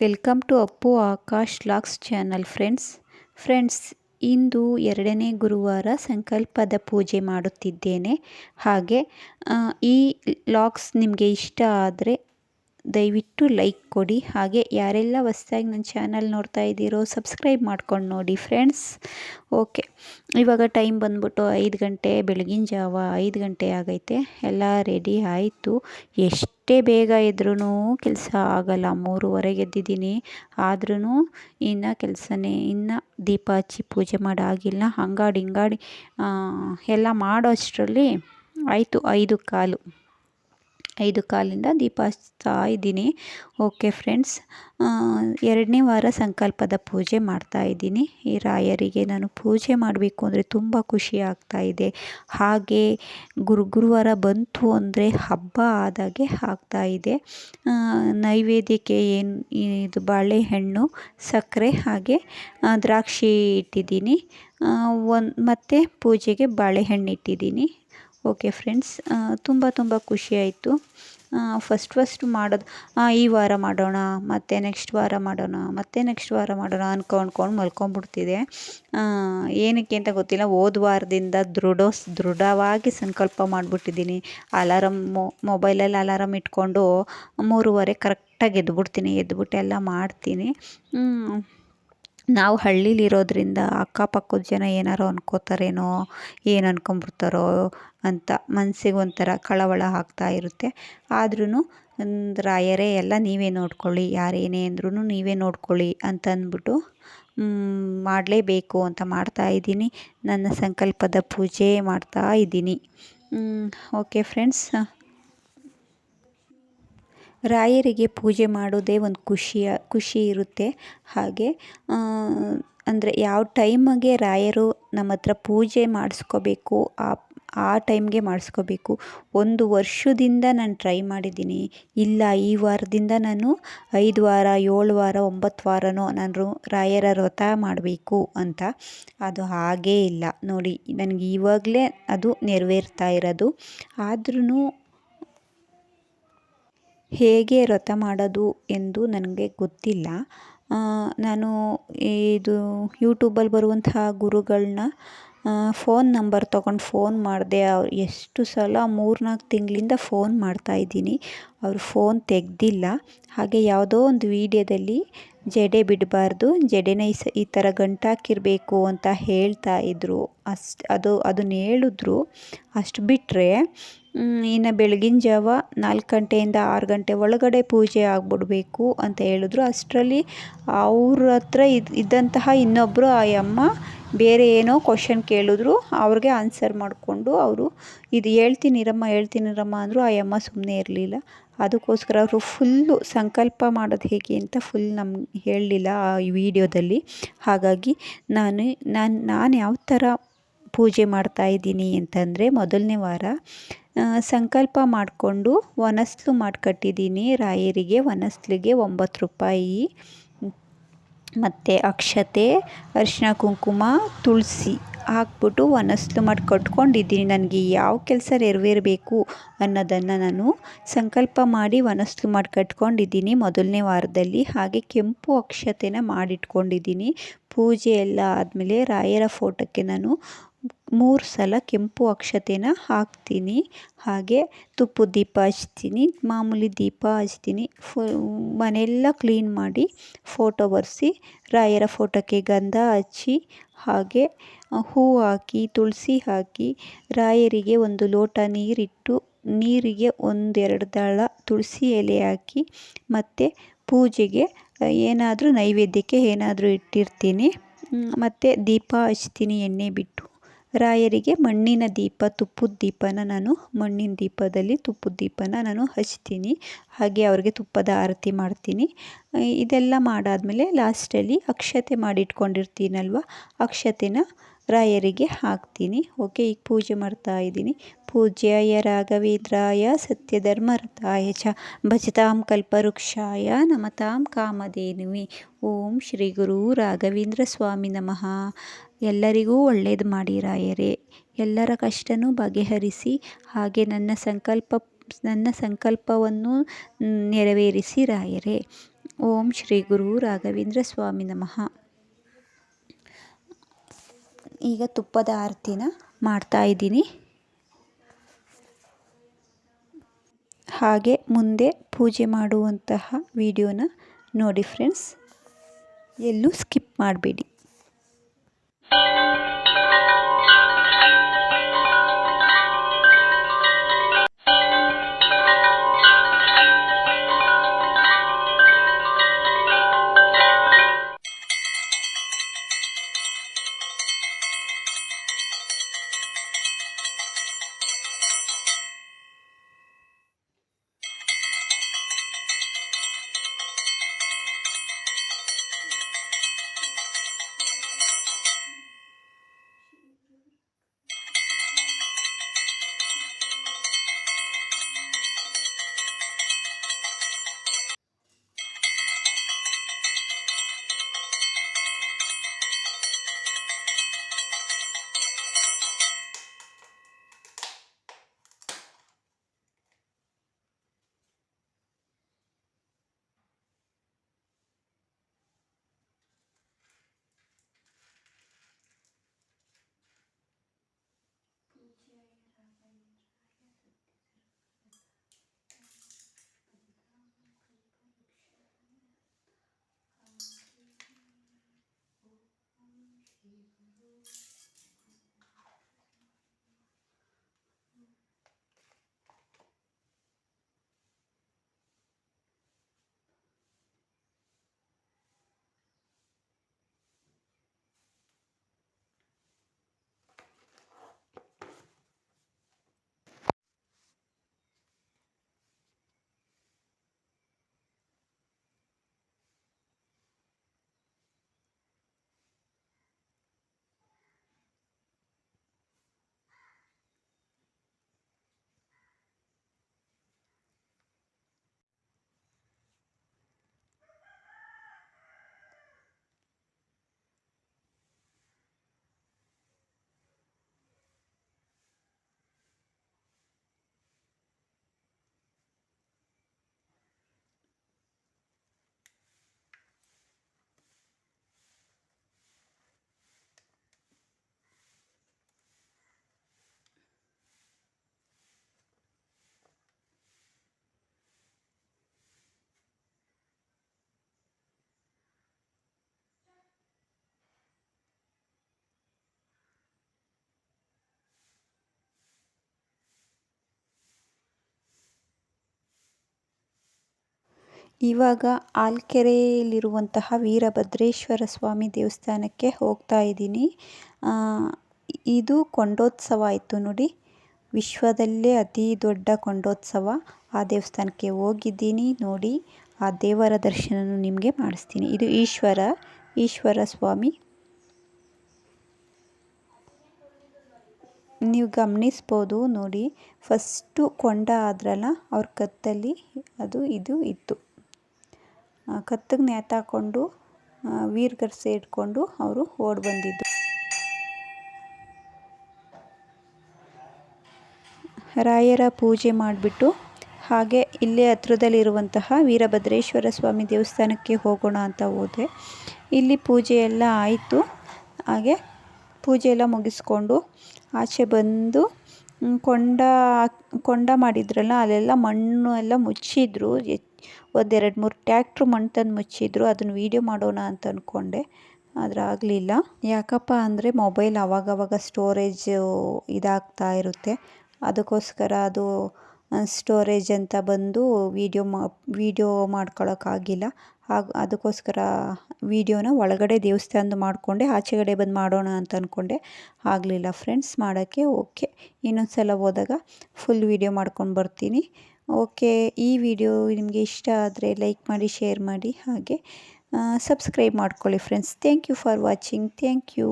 Welcome to Appu Akash LOX channel friends. Friends, ಇಂದು ಎರಡನೇ ಗುರುವಾರ ಸಂಕಲ್ಪದ ಪೂಜೆ ಮಾಡುತ್ತಿದ್ದೇನೆ. ಹಾಗೆ ಈ ಲಾಕ್ಸ್ ನಿಮಗೆ ಇಷ್ಟ ಆದರೆ ದಯವಿಟ್ಟು ಲೈಕ್ ಕೊಡಿ. ಹಾಗೆ ಯಾರೆಲ್ಲ ಹೊಸ್ದಾಗಿ ನನ್ನ ಚಾನಲ್ ನೋಡ್ತಾ ಇದ್ದೀರೋ ಸಬ್ಸ್ಕ್ರೈಬ್ ಮಾಡ್ಕೊಂಡು ನೋಡಿ ಫ್ರೆಂಡ್ಸ್. ಓಕೆ, ಇವಾಗ ಟೈಮ್ ಬಂದ್ಬಿಟ್ಟು ಐದು ಗಂಟೆ, ಬೆಳಗಿನ ಜಾವ ಐದು ಗಂಟೆ ಆಗೈತೆ. ಎಲ್ಲ ರೆಡಿ ಆಯಿತು. ಎಷ್ಟೇ ಬೇಗ ಇದ್ರೂ ಕೆಲಸ ಆಗಲ್ಲ. ಮೂರುವರೆಗೆ ಎದ್ದಿದ್ದೀನಿ. ಆದ್ರೂ ಇನ್ನು ಕೆಲಸನೇ, ಇನ್ನು ದೀಪ ಹಚ್ಚಿ ಪೂಜೆ ಮಾಡಾಗಿಲ್ಲ. ಹಂಗಾಡಿ ಹಿಂಗಾಡಿ ಎಲ್ಲ ಮಾಡೋ ಅಷ್ಟರಲ್ಲಿ ಆಯಿತು ಐದು ಕಾಲು. ಐದು ಕಾಲಿಂದ ದೀಪ ಹಚ್ತಾ ಇದ್ದೀನಿ ಓಕೆ ಫ್ರೆಂಡ್ಸ್ ಎರಡನೇ ವಾರ ಸಂಕಲ್ಪದ ಪೂಜೆ ಮಾಡ್ತಾ ಇದ್ದೀನಿ. ಈ ರಾಯರಿಗೆ ನಾನು ಪೂಜೆ ಮಾಡಬೇಕು ಅಂದರೆ ತುಂಬ ಖುಷಿ ಆಗ್ತಾ ಇದೆ. ಹಾಗೆ ಗುರು, ಗುರುವಾರ ಬಂತು ಅಂದರೆ ಹಬ್ಬ ಆದಾಗೆ ಆಗ್ತಾ ಇದೆ. ನೈವೇದ್ಯಕ್ಕೆ ಏನು, ಇದು ಬಾಳೆಹಣ್ಣು, ಸಕ್ಕರೆ ಹಾಗೆ ದ್ರಾಕ್ಷಿ ಇಟ್ಟಿದ್ದೀನಿ. ಒಂದು, ಮತ್ತು ಪೂಜೆಗೆ ಬಾಳೆಹಣ್ಣು ಇಟ್ಟಿದ್ದೀನಿ. ಓಕೆ ಫ್ರೆಂಡ್ಸ್ ತುಂಬ ತುಂಬ ಖುಷಿ ಆಯಿತು. ಫಸ್ಟ್ ಫಸ್ಟ್ ಮಾಡೋದು ಈ ವಾರ ಮಾಡೋಣ, ಮತ್ತು ನೆಕ್ಸ್ಟ್ ವಾರ ಮಾಡೋಣ, ಮತ್ತು ನೆಕ್ಸ್ಟ್ ವಾರ ಮಾಡೋಣ ಅಂದ್ಕೊಂಡ್ಕೊಂಡು ಮಲ್ಕೊಂಡ್ಬಿಡ್ತಿದೆ. ಏನಕ್ಕೆ ಅಂತ ಗೊತ್ತಿಲ್ಲ. ಹೋದ ವಾರದಿಂದ ದೃಢ, ದೃಢವಾಗಿ ಸಂಕಲ್ಪ ಮಾಡಿಬಿಟ್ಟಿದ್ದೀನಿ. ಅಲಾರಮ್ ಮೊಬೈಲಲ್ಲಿ ಅಲಾರಮ್ ಇಟ್ಕೊಂಡು ಮೂರುವರೆ ಕರೆಕ್ಟಾಗಿ ಎದ್ಬಿಡ್ತೀನಿ. ಎದ್ಬಿಟ್ಟು ಎಲ್ಲ ಮಾಡ್ತೀನಿ. ನಾವು ಹಳ್ಳಿಲಿರೋದರಿಂದ ಅಕ್ಕಪಕ್ಕದ ಜನ ಏನಾದ್ರು ಅನ್ಕೋತಾರೇನೋ, ಏನು ಅಂದ್ಕೊಂಬಿಡ್ತಾರೋ ಅಂತ ಮನ್ಸಿಗೆ ಒಂಥರ ಕಳವಳ ಆಗ್ತಾ ಇರುತ್ತೆ. ಆದ್ರೂ ರಾಯರೇ, ಎಲ್ಲ ನೀವೇ ನೋಡ್ಕೊಳ್ಳಿ ಯಾರು ಏನೇ ಅಂದ್ರೂ ನೀವೇ ನೋಡ್ಕೊಳ್ಳಿ ಅಂತ ಅಂದ್ಬಿಟ್ಟು ಮಾಡಲೇಬೇಕು ಅಂತ ಮಾಡ್ತಾ ಇದ್ದೀನಿ. ನನ್ನ ಸಂಕಲ್ಪದ ಪೂಜೆ ಮಾಡ್ತಾ ಇದ್ದೀನಿ. Okay friends. ರಾಯರಿಗೆ ಪೂಜೆ ಮಾಡೋದೇ ಒಂದು ಖುಷಿಯ, ಖುಷಿ ಇರುತ್ತೆ. ಹಾಗೆ ಅಂದರೆ ಯಾವ ಟೈಮಗೆ ರಾಯರು ನಮ್ಮ ಹತ್ರ ಪೂಜೆ ಮಾಡಿಸ್ಕೋಬೇಕು, ಆ ಆ ಟೈಮ್ಗೆ ಮಾಡಿಸ್ಕೋಬೇಕು. ಒಂದು ವರ್ಷದಿಂದ ನಾನು ಟ್ರೈ ಮಾಡಿದ್ದೀನಿ. ಇಲ್ಲ, ಈ ವಾರದಿಂದ ನಾನು ಐದು ವಾರ, ಏಳು ವಾರ, ಒಂಬತ್ತು ವಾರನೋ ನಾನು ರಾಯರ ವ್ರತ ಮಾಡಬೇಕು ಅಂತ. ಅದು ಹಾಗೇ ಇಲ್ಲ. ನೋಡಿ, ನನಗೆ ಇವಾಗಲೇ ಅದು ನೆರವೇರ್ತಾ ಇರೋದು. ಆದ್ರೂ ಹೇಗೆ ವ್ರತ ಮಾಡೋದು ಎಂದು ನನಗೆ ಗೊತ್ತಿಲ್ಲ. ನಾನು ಇದು ಯೂಟ್ಯೂಬಲ್ಲಿ ಬರುವಂತಹ ಗುರುಗಳನ್ನ ಫೋನ್ ನಂಬರ್ ತೊಗೊಂಡು ಫೋನ್ ಮಾಡಿದೆ. ಅವ್ರು ಎಷ್ಟು ಸಲ ಮೂರು ನಾಲ್ಕು ತಿಂಗಳಿಂದ ಫೋನ್ ಮಾಡ್ತಾಯಿದ್ದೀನಿ ಅವರು ಫೋನ್ ತೆಗೆದಿಲ್ಲ. ಹಾಗೆ ಯಾವುದೋ ಒಂದು ವೀಡಿಯೋದಲ್ಲಿ ಜಡೆ ಬಿಡಬಾರ್ದು, ಜಡೆನ ಈ ಸ, ಈ ಥರ ಗಂಟಾಕಿರಬೇಕು ಅಂತ ಹೇಳ್ತಾ ಇದ್ದರು ಅಷ್ಟು, ಅದು, ಅದನ್ನ ಹೇಳಿದ್ರು. ಅಷ್ಟು ಬಿಟ್ಟರೆ ಇನ್ನು ಬೆಳಗಿನ ಜಾವ ನಾಲ್ಕು ಗಂಟೆಯಿಂದ ಆರು ಗಂಟೆ ಒಳಗಡೆ ಪೂಜೆ ಆಗಿಬಿಡ್ಬೇಕು ಅಂತ ಹೇಳಿದ್ರು. ಅಷ್ಟರಲ್ಲಿ ಅವ್ರ ಹತ್ರ ಇದು, ಇದ್ದಂತಹ ಇನ್ನೊಬ್ಬರು ಆ ಅಮ್ಮ ಬೇರೆ ಏನೋ ಕ್ವಶನ್ ಕೇಳಿದ್ರು. ಅವ್ರಿಗೆ ಆನ್ಸರ್ ಮಾಡಿಕೊಂಡು ಅವರು, ಇದು ಹೇಳ್ತೀನಿರಮ್ಮ ಹೇಳ್ತೀನಿರಮ್ಮ ಅಂದರು. ಆ ಅಮ್ಮ ಸುಮ್ಮನೆ ಇರಲಿಲ್ಲ. ಅದಕ್ಕೋಸ್ಕರ ಅವರು ಫುಲ್ಲು ಸಂಕಲ್ಪ ಮಾಡೋದು ಹೇಗೆ ಅಂತ ಫುಲ್ ನಮ್ಗೆ ಹೇಳಲಿಲ್ಲ ಆ ವಿಡಿಯೋದಲ್ಲಿ. ಹಾಗಾಗಿ ನಾನು ನಾನು ನಾನು ಯಾವ ಥರ ಪೂಜೆ ಮಾಡ್ತಾಯಿದ್ದೀನಿ ಅಂತಂದರೆ ಮೊದಲನೇ ವಾರ ಸಂಕಲ್ಪ ಮಾಡಿಕೊಂಡು ವನಸ್ಲು ಮಾಡಿಕಟ್ಟಿದ್ದೀನಿ. ರಾಯರಿಗೆ, ವನಸ್ಲಿಗೆ ಒಂಬತ್ತು ರೂಪಾಯಿ. ಮತ್ತು ಅಕ್ಷತೆ ಅರಿಶಿನ ಕುಂಕುಮ, ತುಳಸಿ ಹಾಕ್ಬಿಟ್ಟು ಒನಸ್ಲು ಮಾಡಿ ಕಟ್ಕೊಂಡಿದ್ದೀನಿ ನನಗೆ ಯಾವ ಕೆಲಸ ನೆರವೇರಬೇಕು ಅನ್ನೋದನ್ನು ನಾನು ಸಂಕಲ್ಪ ಮಾಡಿ ಒನಸ್ಲು ಮಾಡಿ ಕಟ್ಕೊಂಡಿದ್ದೀನಿ ಮೊದಲನೇ ವಾರದಲ್ಲಿ ಹಾಗೆ ಕೆಂಪು ಅಕ್ಷತೆನ ಮಾಡಿಟ್ಕೊಂಡಿದ್ದೀನಿ. ಪೂಜೆ ಎಲ್ಲ ಆದಮೇಲೆ ರಾಯರ ಫೋಟೋಕ್ಕೆ ನಾನು ಮೂರು ಸಲ ಕೆಂಪು ಅಕ್ಷತೆನ ಹಾಕ್ತೀನಿ. ಹಾಗೆ ತುಪ್ಪದ ದೀಪ ಹಚ್ತೀನಿ. ಮಾಮೂಲಿ ದೀಪ ಹಚ್ತೀನಿ. ಫು, ಮನೆಯೆಲ್ಲ ಕ್ಲೀನ್ ಮಾಡಿ ಫೋಟೋ ಒರೆಸಿ ರಾಯರ ಫೋಟೋಕ್ಕೆ ಗಂಧ ಹಚ್ಚಿ, ಹಾಗೆ ಹೂ ಹಾಕಿ, ತುಳಸಿ ಹಾಕಿ, ರಾಯರಿಗೆ ಒಂದು ಲೋಟ ನೀರಿಟ್ಟು, ನೀರಿಗೆ ಒಂದೆರಡು ದಳ ತುಳಸಿ ಎಲೆ ಹಾಕಿ, ಮತ್ತು ಪೂಜೆಗೆ ಏನಾದರೂ ನೈವೇದ್ಯಕ್ಕೆ ಏನಾದರೂ ಇಟ್ಟಿರ್ತೀನಿ. ಮತ್ತು ದೀಪ ಹಚ್ತೀನಿ ಎಣ್ಣೆ ಬಿಟ್ಟು. ರಾಯರಿಗೆ ಮಣ್ಣಿನ ದೀಪ ತುಪ್ಪದ ದೀಪನ ನಾನು, ಮಣ್ಣಿನ ದೀಪದಲ್ಲಿ ತುಪ್ಪದ ದೀಪನ ನಾನು ಹಚ್ತೀನಿ. ಹಾಗೆ ಅವ್ರಿಗೆ ತುಪ್ಪದ ಆರತಿ ಮಾಡ್ತೀನಿ. ಇದೆಲ್ಲ ಮಾಡಾದಮೇಲೆ ಲಾಸ್ಟಲ್ಲಿ ಅಕ್ಷತೆ ಮಾಡಿಟ್ಕೊಂಡಿರ್ತೀನಲ್ವ ಅಕ್ಷತೆನ ರಾಯರಿಗೆ ಹಾಕ್ತೀನಿ. ಓಕೆ, ಈಗ ಪೂಜೆ ಮಾಡ್ತಾ ಇದ್ದೀನಿ. ಪೂಜ್ಯಾಯ ರಾಘವೇಂದ್ರಾಯ ಸತ್ಯಧರ್ಮರಥಾಯ ಚ ಭಜತಾಂ ಕಲ್ಪವೃಕ್ಷಾಯ ನಮತಾಂ ಕಾಮಧೇನುವಿ. ಓಂ ಶ್ರೀ ಗುರು ರಾಘವೇಂದ್ರ ಸ್ವಾಮಿ ನಮಃ. ಎಲ್ಲರಿಗೂ ಒಳ್ಳೇದು ಮಾಡಿ ರಾಯರೇ. ಎಲ್ಲರ ಕಷ್ಟನೂ ಬಗೆಹರಿಸಿ, ಹಾಗೆ ನನ್ನ ಸಂಕಲ್ಪ, ನನ್ನ ಸಂಕಲ್ಪವನ್ನು ನೆರವೇರಿಸಿ ರಾಯರೇ. ಓಂ ಶ್ರೀ ಗುರು ರಾಘವೇಂದ್ರ ಸ್ವಾಮಿ ನಮಃ. ಈಗ ತುಪ್ಪದ ಆರತಿನ ಮಾಡ್ತಾ ಇದ್ದೀನಿ. ಹಾಗೆ ಮುಂದೆ ಪೂಜೆ ಮಾಡುವಂತಹ ವಿಡಿಯೋನ ನೋಡಿ ಫ್ರೆಂಡ್ಸ್ ಎಲ್ಲೂ ಸ್ಕಿಪ್ ಮಾಡಬೇಡಿ. ಇವಾಗ ಆಲ್ಕೆರೆಯಲ್ಲಿರುವಂತಹ ವೀರಭದ್ರೇಶ್ವರ ಸ್ವಾಮಿ ದೇವಸ್ಥಾನಕ್ಕೆ ಹೋಗ್ತಾ ಇದ್ದೀನಿ. ಇದು ಕೊಂಡೋತ್ಸವ ಆಯಿತು ನೋಡಿ. ವಿಶ್ವದಲ್ಲೇ ಅತಿ ದೊಡ್ಡ ಕೊಂಡೋತ್ಸವ. ಆ ದೇವಸ್ಥಾನಕ್ಕೆ ಹೋಗಿದ್ದೀನಿ ನೋಡಿ. ಆ ದೇವರ ದರ್ಶನ ನಿಮಗೆ ಮಾಡಿಸ್ತೀನಿ. ಇದು ಈಶ್ವರ ಈಶ್ವರ ಸ್ವಾಮಿ. ನೀವು ಗಮನಿಸ್ಬೋದು ನೋಡಿ. ಫಸ್ಟು ಕೊಂಡ ಆದ್ರಲ್ಲ, ಅವ್ರ ಕತ್ತಲ್ಲಿ ಅದು, ಇದು ಇತ್ತು. ಕತ್ತಿಗೆ ನೇತಾಕೊಂಡು ವೀರ್ಗರ್ಸೆ ಇಟ್ಕೊಂಡು ಅವರು ಓಡಿ ಬಂದಿದ್ದು. ರಾಯರ ಪೂಜೆ ಮಾಡಿಬಿಟ್ಟು ಹಾಗೆ ಇಲ್ಲೇ ಹತ್ರದಲ್ಲಿರುವಂತಹ ವೀರಭದ್ರೇಶ್ವರ ಸ್ವಾಮಿ ದೇವಸ್ಥಾನಕ್ಕೆ ಹೋಗೋಣ ಅಂತ ಹೋದೆ. ಇಲ್ಲಿ ಪೂಜೆ ಎಲ್ಲ ಆಯಿತು. ಹಾಗೆ ಪೂಜೆ ಎಲ್ಲ ಮುಗಿಸ್ಕೊಂಡು ಆಚೆ ಬಂದು ಕೊಂಡ ಕೊಂಡ ಮಾಡಿದ್ರಲ್ಲ, ಅಲ್ಲೆಲ್ಲ ಮಣ್ಣು ಎಲ್ಲ ಮುಚ್ಚಿದ್ರು. ಒಂದೆರಡು ಮೂರು ಟ್ಯಾಕ್ಟ್ರು ಮಣ್ಣು ತಂದು ಮುಚ್ಚಿದ್ರು, ಅದನ್ನು ವೀಡಿಯೋ ಮಾಡೋಣ ಅಂತ ಅಂದ್ಕೊಂಡೆ ಆದರೆ ಆಗಲಿಲ್ಲ. ಯಾಕಪ್ಪ ಅಂದರೆ ಮೊಬೈಲ್ ಅವಾಗವಾಗ ಸ್ಟೋರೇಜ್ ಇದಾಗ್ತಾ ಇರುತ್ತೆ. ಅದಕ್ಕೋಸ್ಕರ ಅದು ಸ್ಟೋರೇಜ್ ಅಂತ ಬಂದು ವೀಡಿಯೋ ಮಾ, ವೀಡಿಯೋ ಮಾಡ್ಕೊಳ್ಳೋಕ್ಕಾಗಿಲ್ಲ ಹಾಗೆ, ಅದಕ್ಕೋಸ್ಕರ ವೀಡಿಯೋನ ಒಳಗಡೆ ದೇವಸ್ಥಾನದ ಮಾಡಿಕೊಂಡೆ, ಆಚೆಗಡೆ ಬಂದು ಮಾಡೋಣ ಅಂತ ಅಂದ್ಕೊಂಡೆ ಆಗಲಿಲ್ಲ ಫ್ರೆಂಡ್ಸ್, ಮಾಡೋಕ್ಕೆ ಓಕೆ. ಇನ್ನೊಂದು ಸಲ ಹೋದಾಗ ಫುಲ್ ವೀಡಿಯೋ ಮಾಡ್ಕೊಂಡು ಬರ್ತೀನಿ. ಓಕೆ, ಈ ವಿಡಿಯೋ ನಿಮಗೆ ಇಷ್ಟ ಆದರೆ ಲೈಕ್ ಮಾಡಿ, ಶೇರ್ ಮಾಡಿ ಹಾಗೆ ಸಬ್ಸ್ಕ್ರೈಬ್ ಮಾಡ್ಕೊಳ್ಳಿ friends thank you for watching thank you